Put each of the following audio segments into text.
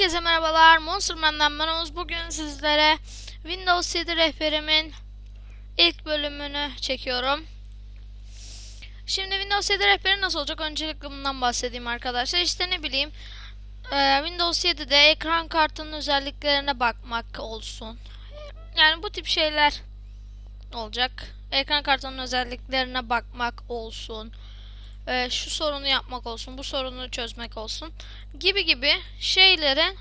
Herkese merhabalar. Monsterman'dan ben Oğuz. Bugün sizlere Windows 7 rehberimin ilk bölümünü çekiyorum. Şimdi Windows 7 rehberi nasıl olacak? Öncelikle bundan bahsedeyim arkadaşlar. İşte ne bileyim e, Windows 7'de ekran kartının özelliklerine bakmak olsun. Yani bu tip şeyler olacak. Ekran kartının özelliklerine bakmak olsun. E, şu sorunu yapmak olsun, bu sorunu çözmek olsun gibi gibi şeylerin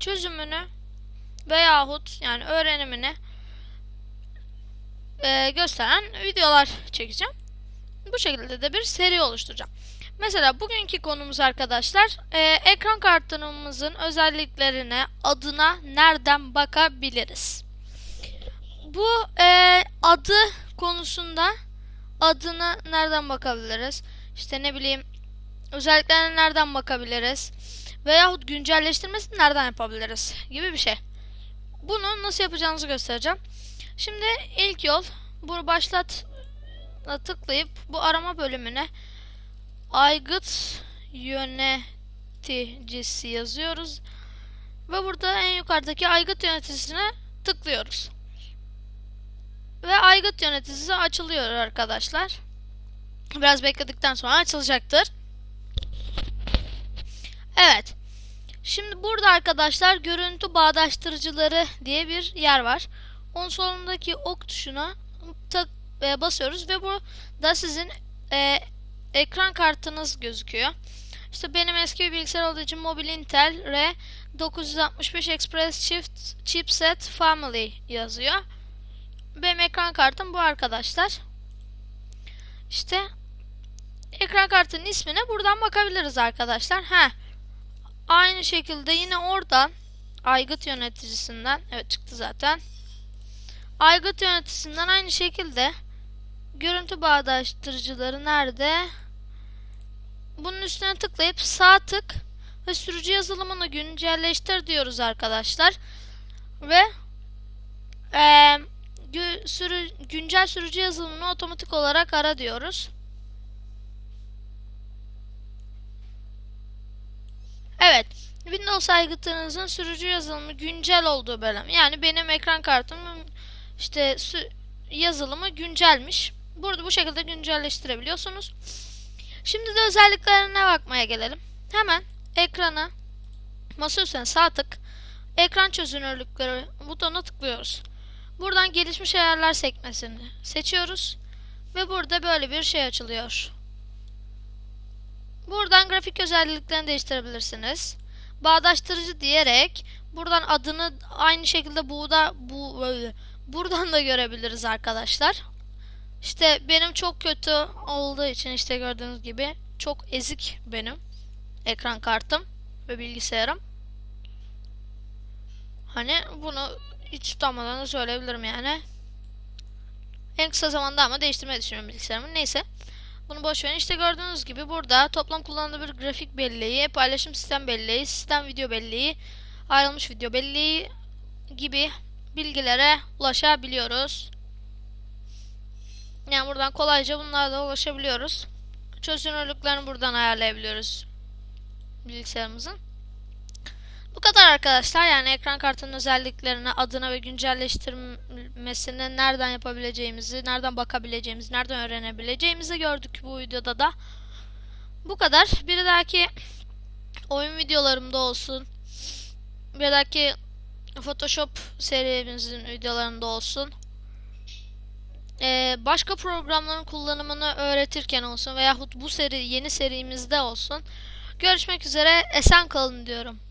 çözümünü veyahut yani öğrenimini e, gösteren videolar çekeceğim. Bu şekilde de bir seri oluşturacağım. Mesela bugünkü konumuz arkadaşlar e, ekran kartımızın özelliklerine, adına nereden bakabiliriz? Bu e, adı konusunda adına nereden bakabiliriz? İşte ne bileyim özelliklerine nereden bakabiliriz? Veyahut güncelleştirmesini nereden yapabiliriz? Gibi bir şey. Bunu nasıl yapacağınızı göstereceğim. Şimdi ilk yol bu başlat tıklayıp bu arama bölümüne aygıt yöneticisi yazıyoruz. Ve burada en yukarıdaki aygıt yöneticisine tıklıyoruz. Ve aygıt yöneticisi açılıyor arkadaşlar. Biraz bekledikten sonra açılacaktır. Evet. Şimdi burada arkadaşlar görüntü bağdaştırıcıları diye bir yer var. Onun solundaki ok tuşuna tık e, basıyoruz ve bu da sizin e, ekran kartınız gözüküyor. İşte benim eski bir bilgisayar olduğu için Mobil Intel R 965 Express Shift Chipset Family yazıyor. Benim ekran kartım bu arkadaşlar. İşte ekran kartının ismine buradan bakabiliriz arkadaşlar. Ha. Aynı şekilde yine oradan aygıt yöneticisinden evet çıktı zaten. Aygıt yöneticisinden aynı şekilde görüntü bağdaştırıcıları nerede? Bunun üstüne tıklayıp sağ tık ve sürücü yazılımını güncelleştir diyoruz arkadaşlar. Ve eee gü, sürü, güncel sürücü yazılımını otomatik olarak ara diyoruz. Evet. Windows aygıtınızın sürücü yazılımı güncel olduğu bölüm. Yani benim ekran kartımın işte yazılımı güncelmiş. Burada bu şekilde güncelleştirebiliyorsunuz. Şimdi de özelliklerine bakmaya gelelim. Hemen ekrana masaüstüne sağ tık ekran çözünürlükleri butonuna tıklıyoruz. Buradan gelişmiş ayarlar sekmesini seçiyoruz. Ve burada böyle bir şey açılıyor. Buradan grafik özelliklerini değiştirebilirsiniz. Bağdaştırıcı diyerek buradan adını aynı şekilde burada bu böyle buradan da görebiliriz arkadaşlar. İşte benim çok kötü olduğu için işte gördüğünüz gibi çok ezik benim ekran kartım ve bilgisayarım. Hani bunu hiç tutamadan da söyleyebilirim yani. En kısa zamanda ama değiştirmeyi düşünüyorum bilgisayarımı. Neyse. Bunu boş verin. İşte gördüğünüz gibi burada toplam kullanılan bir grafik belleği, paylaşım sistem belleği, sistem video belleği, ayrılmış video belleği gibi bilgilere ulaşabiliyoruz. Yani buradan kolayca bunlara ulaşabiliyoruz. Çözünürlüklerini buradan ayarlayabiliyoruz bilgisayarımızın. Bu kadar arkadaşlar. Yani ekran kartının özelliklerini, adına ve güncelleştirmesini nereden yapabileceğimizi, nereden bakabileceğimizi, nereden öğrenebileceğimizi gördük bu videoda da. Bu kadar. Bir dahaki oyun videolarımda olsun. Bir dahaki Photoshop serimizin videolarında olsun. Ee, başka programların kullanımını öğretirken olsun veyahut bu seri yeni serimizde olsun. Görüşmek üzere. Esen kalın diyorum.